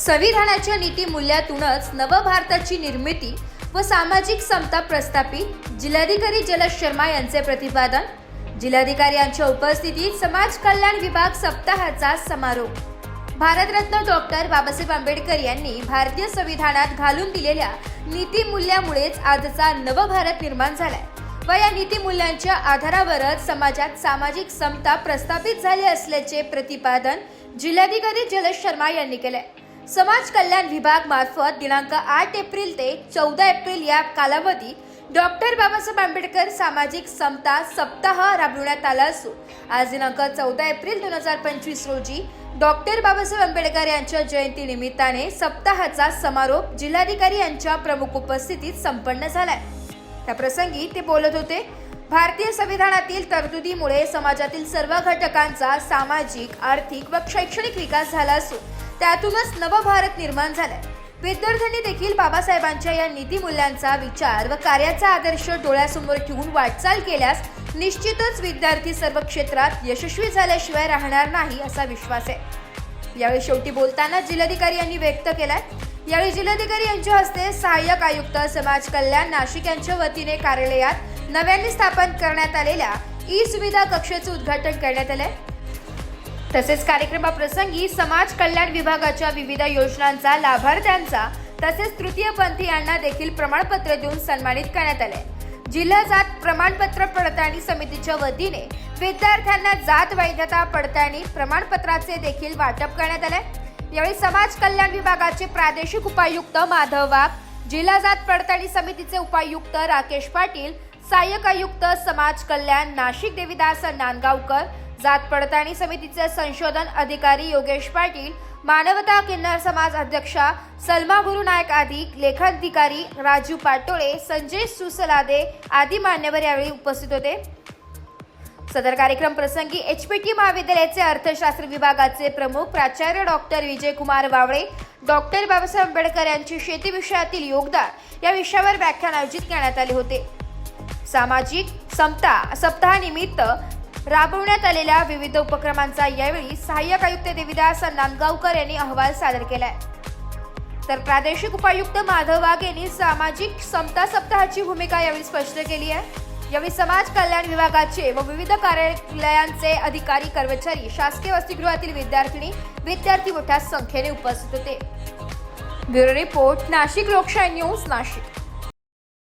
संविधानाच्या नीतीमूल्यातूनच नवभारताची निर्मिती व सामाजिक समता प्रस्थापित जिल्हाधिकारी जलज शर्मा यांचे प्रतिपादन. जिल्हाधिकारी यांच्या उपस्थितीत समाज कल्याण विभाग सप्ताहाचा समारोप. भारतरत्न डॉक्टर बाबासाहेब आंबेडकर यांनी भारतीय संविधानात घालून दिलेल्या नीतीमूल्यामुळेच आजचा नवभारत निर्माण झालाय व या नीतीमूल्यांच्या आधारावरच समाजात सामाजिक समता प्रस्थापित झाली असल्याचे प्रतिपादन जिल्हाधिकारी जलज शर्मा यांनी केले समाज कल्याण विभाग मार्फत दिनांक आठ एप्रिल ते चौदा एप्रिल या कालावधीत डॉक्टर बाबासाहेब आंबेडकर सामाजिक समता सप्ताह राबविण्यात आला असून आज दिनांक चौदा एप्रिल दोन हजार पंचवीस रोजी डॉक्टर बाबासाहेब आंबेडकर यांच्या जयंती निमित्ताने सप्ताहाचा समारोप जिल्हाधिकारी यांच्या प्रमुख उपस्थितीत संपन्न झालाय. त्या प्रसंगी ते बोलत होते भारतीय संविधानातील तरतुदीमुळे समाजातील सर्व घटकांचा सामाजिक आर्थिक व शैक्षणिक विकास झाला असून त्यातूनच नवभारत निर्माण झालाय. विद्यार्थ्यांनी देखील बाबासाहेबांच्या या नीतिमूल्यांचा विचार व कार्याचा आदर्श डोळ्यासमोर ठेवून वाटचाल केल्यास निश्चितच विद्यार्थी सर्व क्षेत्रात यशस्वी झाल्याशिवाय राहणार नाही असा विश्वास आहे. यावेळी शेवटी बोलताना जिल्हाधिकारी यांनी व्यक्त केलाय. यावेळी जिल्हाधिकारी यांच्या हस्ते सहाय्यक आयुक्त समाज कल्याण नाशिक यांच्या वतीने कार्यालयात नव्याने स्थापन करण्यात आलेल्या ई सुविधा कक्षेचं उद्घाटन करण्यात आलंय. तसेच कार्यक्रमाप्रसंगी समाज कल्याण विभागाच्या विविध योजनांचा लाभार्थ्यांचा तसेच तृतीयपंथी यांना देखील प्रमाणपत्र देऊन सन्मानित करण्यात आले. जिल्हा जात प्रमाणपत्र पडताळणी समितीच्या वतीने विद्यार्थ्यांना जात वैधता पडताळणी प्रमाणपत्राचे देखील वाटप करण्यात आले. यावेळी समाज कल्याण विभागाचे प्रादेशिक उपायुक्त माधव वाघ जिल्हा जात पडताळणी समितीचे उपायुक्त राकेश पाटील सहाय्यक आयुक्त समाज कल्याण नाशिक देविदास नांदगावकर जात पडताळणी समितीचे संशोधन अधिकारी योगेश पाटील मानवता किन्नर समाज अध्यक्षा सलमा गुरुनायक आदी लेखाधिकारी राजू पाटोळे संजय सुसलादे आदी मान्यवर यावेळी उपस्थित होते. सदर कार्यक्रम प्रसंगी एच पी टी महाविद्यालयाचे अर्थशास्त्र विभागाचे प्रमुख प्राचार्य डॉक्टर विजय कुमार वावळे डॉक्टर बाबासाहेब आंबेडकर यांचे शेती विषयातील योगदान या विषयावर व्याख्यान आयोजित करण्यात आले होते. सामाजिक समता सप्ताहानिमित्त राबवण्यात आलेल्या विविध उपक्रमांचा यावेळी सहाय्यक आयुक्त देविदास नांदगावकर यांनी अहवाल सादर केलाय. तर प्रादेशिक उपायुक्त माधव वाघ यांनी सामाजिक समता सप्ताहाची भूमिका यावेळी स्पष्ट केली आहे. यावेळी समाज कल्याण विभागाचे व विविध कार्यालयांचे अधिकारी कर्मचारी शासकीय वसतिगृहातील विद्यार्थिनी विद्यार्थी मोठ्या संख्येने उपस्थित होते. ब्युरो रिपोर्ट नाशिक लोकशाही न्यूज नाशिक.